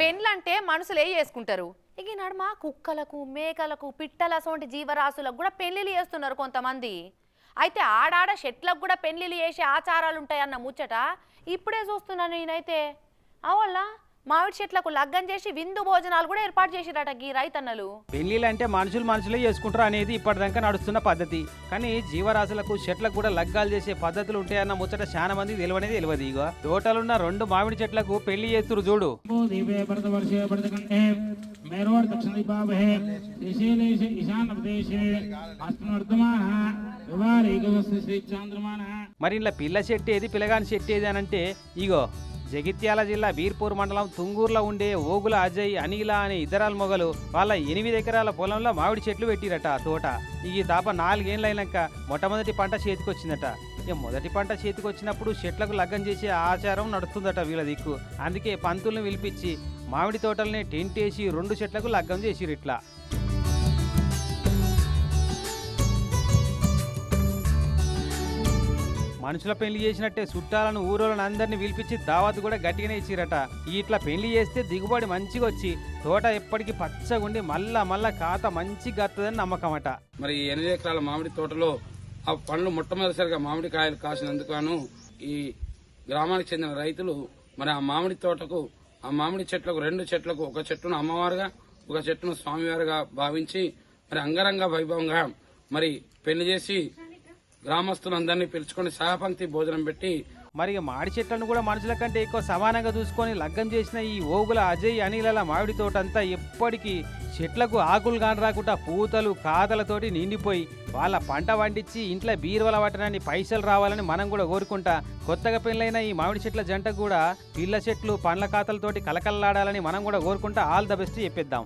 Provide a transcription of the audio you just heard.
పెన్లంటే మనుషులు ఏ చేసుకుంటారు? ఇక నడుమ కుక్కలకు మేకలకు పిట్టల సోంటి జీవరాశులకు కూడా పెళ్ళిళ్ళు చేస్తున్నారు కొంతమంది. అయితే ఆడాడ చెట్లకు కూడా పెళ్ళిళ్ళు చేసే ఆచారాలు ఉంటాయన్న ముచ్చట ఇప్పుడే చూస్తున్నాను నేనైతే. అవల్లా మామిడి చెట్లకు లగ్గం చేసి విందు భోజనాలు కూడా ఏర్పాటు చేసిరట గీ రైతన్నలు. పెళ్ళిలు అంటే మనుషులు మనుషులే చేసుకుంటారు అనేది ఇప్పటిదాకా నడుస్తున్న పద్ధతి. కానీ జీవరాశులకు చెట్లకు కూడా లగ్గాలు చేసే పద్ధతులు ఉంటాయన్న ముచ్చట చాలా మంది తెలివనేది తెలియదు ఇక తోటలున్న రెండు మామిడి చెట్లకు పెళ్ళి చేస్తురు చూడు. మరి ఇలా పిల్ల చెట్టు ఏది పిల్లగాని చెట్టు ఏది అని అంటే ఇగో జగిత్యాల జిల్లా బీర్పూర్ మండలం తుంగూరులో ఉండే ఓగుల అజయ్ అనిల అనే ఇద్దరాల మొగలు వాళ్ళ ఎనిమిది ఎకరాల పొలంలో మామిడి చెట్లు పెట్టిరట తోట. ఈ దాప నాలుగేళ్ళైనాక అయినాక మొట్టమొదటి పంట చేతికొచ్చిందట. ఇక మొదటి పంట చేతికొచ్చినప్పుడు చెట్లకు లగ్గం చేసే ఆచారం నడుస్తుందట వీళ్ళ దిక్కు. అందుకే పంతుల్ని పిలిపించి మామిడి తోటల్ని టెంట్ వేసి రెండు చెట్లకు లగ్గం చేసిరిట్లా. మనుషుల పెళ్ళి చేసినట్టే చుట్టాలను ఊరోళ్ళని అందరినీ పిలిపించి దావత్ కూడా గట్టిగానే ఇచ్చిరట. ఇట్లా పెళ్ళి చేస్తే దిగుబడి మంచిగా వచ్చి తోట ఎప్పటికీ పచ్చగుండి మళ్ళా మళ్ళా కాత మంచిగా గత్తదని నమ్మకం అట మరి ఎనిమిది ఎకరాల మామిడి తోటలో ఆ పండ్లు మొట్టమొదటిసారిగా మామిడి కాయలు కాసినందుకు ఈ గ్రామానికి చెందిన రైతులు మరి ఆ మామిడి తోటకు ఆ మామిడి చెట్లకు రెండు చెట్లకు ఒక చెట్టును అమ్మవారుగా ఒక చెట్టును స్వామివారుగా భావించి మరి అంగరంగ వైభవంగా మరి పెళ్ళి చేసి గ్రామస్తులందరినీ పిలుచుకొని సహపంక్తి భోజనం పెట్టి మరి మాడి చెట్లను కూడా మనుషుల కంటే ఎక్కువ సమానంగా చూసుకొని లగ్గం చేసిన ఈ ఓగుల అజయ్ అనిలల మామిడి తోట అంతా ఎప్పటికీ చెట్లకు ఆకులు కాని రాకుండా పూతలు కాతలతోటి నిండిపోయి వాళ్ళ పంట పండించి ఇంట్లో బీరువల పట్టడానికి పైసలు రావాలని మనం కూడా కోరుకుంటా. కొత్తగా పెళ్ళైన ఈ మామిడి చెట్ల జంట కూడా పిల్ల చెట్లు పండ్ల కాతలతోటి కలకల్లాడాలని మనం కూడా కోరుకుంటా. All the best చెప్పిద్దాం.